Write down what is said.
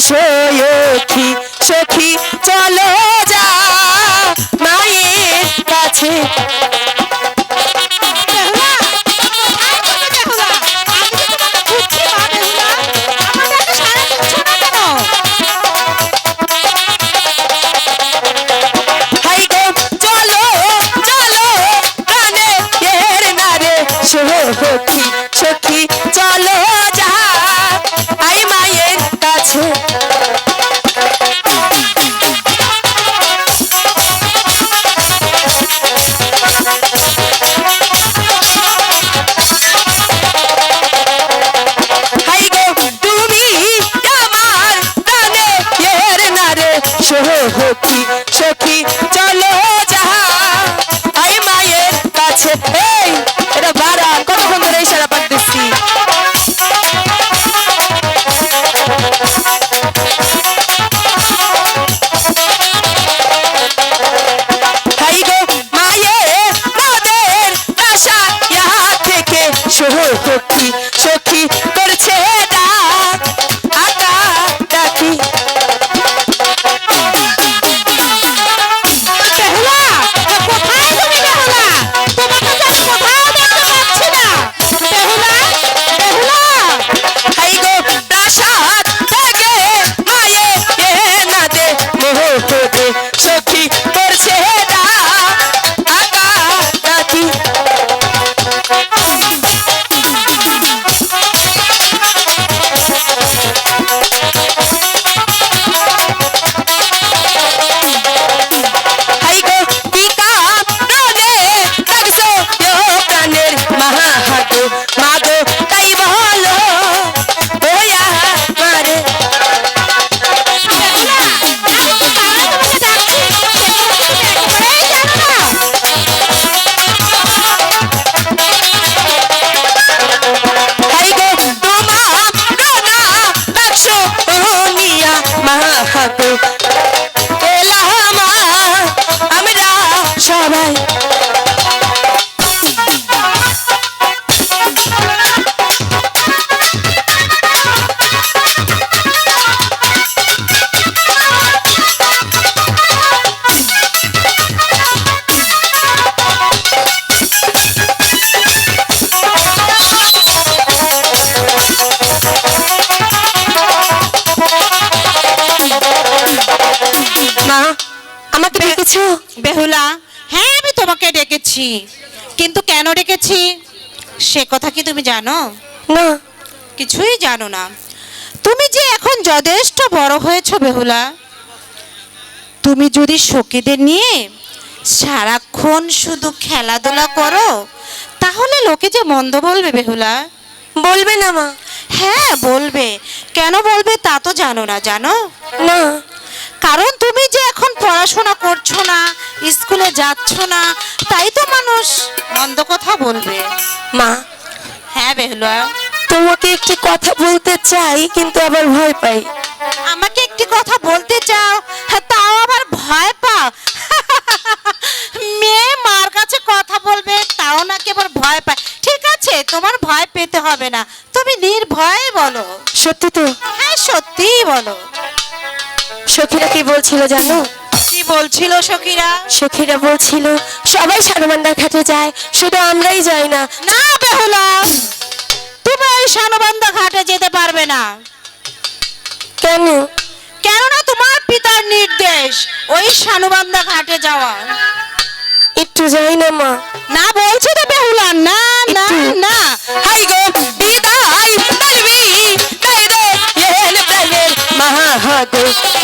সখী সখী চলো যা মায়ের কাছে। সখী সখী চলো। মা আমাকে ডেকেছো? বেহুলা। হ্যাঁ আমি তোমাকে ডেকেছি। কিন্তু কেন ডেকেছি? সে কথা কি তুমি জানো? না। কিছুই জানো না। তুমি যে এখন যথেষ্ট বড় হয়েছো বেহুলা তুমি যদি সখীদের নিয়ে সারাক্ষণ শুধু খেলাধুলা করো তাহলে লোকে যে মন্দ বলবে বেহুলা। বলবে না মা। হ্যাঁ বলবে। কেন বলবে তা তো জানো না জানো? না। কারণ তুমি যে এখন পড়াশোনা করছ না স্কুলে যাচ্ছ না তাই তো মানুষ মন্দ কথা বলবে। মা হ্যাঁ বেহুলা। তোমাকে একটি কথা বলতে চাই কিন্তু আবার ভয় পাই। আমাকে একটি কথা বলতে চাও? হ্যাঁ, তাও আবার ভয় পাও? মেয়ে মার কাছে কথা বলবে তাও নাকি আবার ভয় পায়? ঠিক আছে তোমার ভয় পেতে হবে না। তুমি নির্ভয়ে বলো। সত্যি তো? হ্যাঁ সত্যিই বলো। সখীরা কি বলছিল জানো? কি বলছিল সখীরা? সখীরা বলছিল সবাই সারবান্দার ঘাটে যায় শুধু আমরাই যাই না। না বেহুলা তুমি ওই শানবান্ধা ঘাটে যেতে পারবে না। কেন? কেননা তোমার পিতার নির্দেশ ওই শানুবান্ধা ঘাটে যাওয়া। একটু যাই না মা। না বলছি তো বেহুলা না না না। হাই গো বিদায় বলবি কাই দে এন প্রাণের মাহাগো মাগো